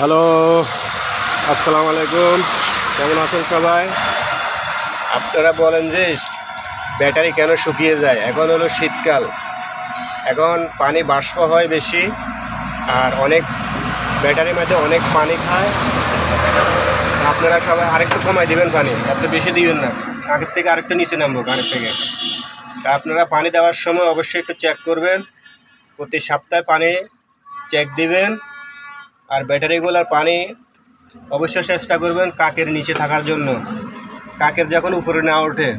Hello, আসসালামু আলাইকুম। কেমন আছেন সবাই? আপনারা বলেন যে ব্যাটারি কেন শুকিয়ে যায়? এখন হলো শীতকাল। এখন পানি বাষ্প হয় বেশি, আর অনেক ব্যাটারির মধ্যে অনেক পানি খায়। আপনারা সবাই আরেকটু কমাই দিবেন পানি, এত বেশি দিবেন না। আগের থেকে আরেকটু নিচে নামবো আগের থেকে। তা আপনারা পানি দেওয়ার সময় অবশ্যই একটু চেক করবেন। প্রতি সপ্তাহে পানি চেক দিবেন। আর ব্যাটারিগুলোর পানি অবশ্যই চেষ্টা করবেন কাকের নিচে থাকার জন্য। কাকের যখন উপরে না ওঠে।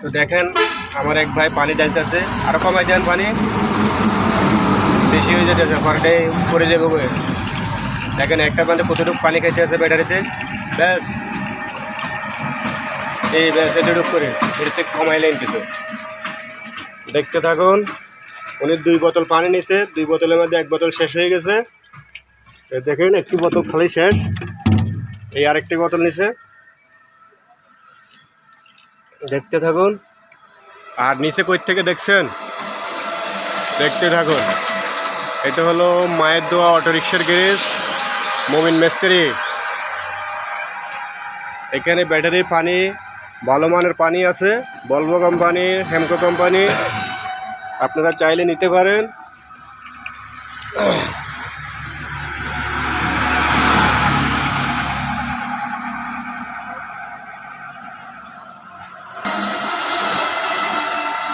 তো দেখেন, আমার এক ভাই পানি ডালতেছে আরও কমাই দেন পানি। বেশি হয়ে যেতেছে পরটাই পড়ে যাবে বয়ে দেখেন, একটা বান্ধে কতটুকু পানি খাইতে আছে ব্যাটারিতে? ব্যাস। এই ব্যাস এটুকু করে। থেকে কমাইলেন কিছু দেখতে থাকুন, উনি দুই বোতল পানি নিছে। দুই বোতলের মধ্যে এক বোতল শেষ হয়ে গেছে। দেখেন, একটি বোতল খালি শেষ। এই আরেকটি বোতল নিচে। দেখতে থাকুন। আর নিচে কই থেকে দেখছেন? দেখতে থাকুন। এটা হলো মায়ের দোয়া অটোরিক্সার গ্যারেজ, মোমিন মিস্ত্রি। এখানে ব্যাটারির পানি, ভালো মানের পানি আছে বলব কোম্পানি হেমকো কোম্পানি আপনারা চাইলে নিতে পারেন।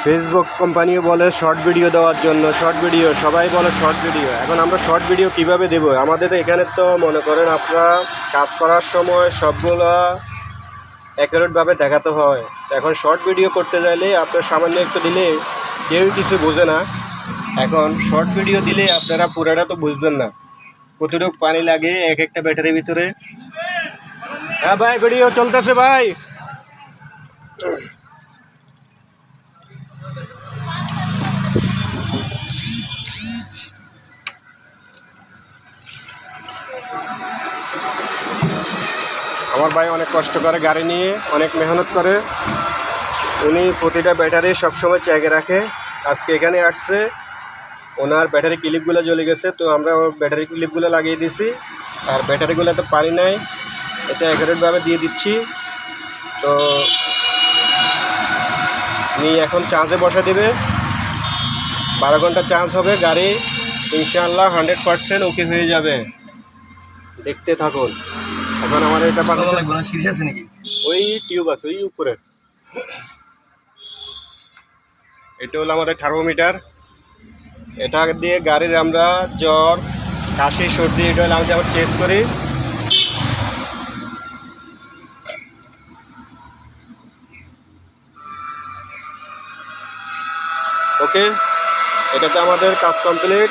ফেসবুক কোম্পানিও বলে শর্ট ভিডিও দেওয়ার জন্য। শর্ট ভিডিও সবাই বলে শর্ট ভিডিও এখন আমরা শর্ট ভিডিও কীভাবে দেব? আমাদের এখানে তো মনে করেন আপনারা কাজ করার সময় সবগুলো অ্যাকুরেটভাবে দেখাতে হয়। এখন শর্ট ভিডিও করতে চাইলে আপনার সামান্য একটু দিলে কেউ কিছু বোঝে না। এখন শর্ট ভিডিও দিলে আপনারা পুরোটা তো বুঝবেন না। কতটুকু পানি লাগে এক একটা ব্যাটারির ভিতরে। হ্যাঁ ভাই ভিডিও চলতেছে ভাই। আমার ভাই অনেক কষ্ট করে গাড়ি নিয়ে, অনেক মেহনত করে। উনি প্রতিটা ব্যাটারি সবসময় চেকে রাখে। আজকে এখানে আসছে, ওনার ব্যাটারি ক্লিপগুলো জ্বলে গেছে, তো আমরা ওর ব্যাটারি ক্লিপগুলো লাগিয়ে দিছি আর ব্যাটারিগুলো ব্যাটারিগুলোতে পানি নাই, এটা অ্যাকুরেটভাবে দিয়ে দিচ্ছি। তো উনি এখন চার্জে বসা দেবে। বারো ঘণ্টা চার্জ হবে গাড়ি। ইনশাআল্লাহ হান্ড্রেড পারসেন্ট ওকে হয়ে যাবে। দেখতে থাকুন। এখন আমার এটা পাঠানো লাগবে না সিরিজ আছে নাকি? ওই টিউব আছে ওই উপরে। এটা হলো আমাদের থার্মোমিটার। এটা দিয়ে গাড়ির আমরা জ্বর কাশি সর্দি এটা হলো আমরা চেস করি। ওকে এটাতে আমাদের কাজ কমপ্লিট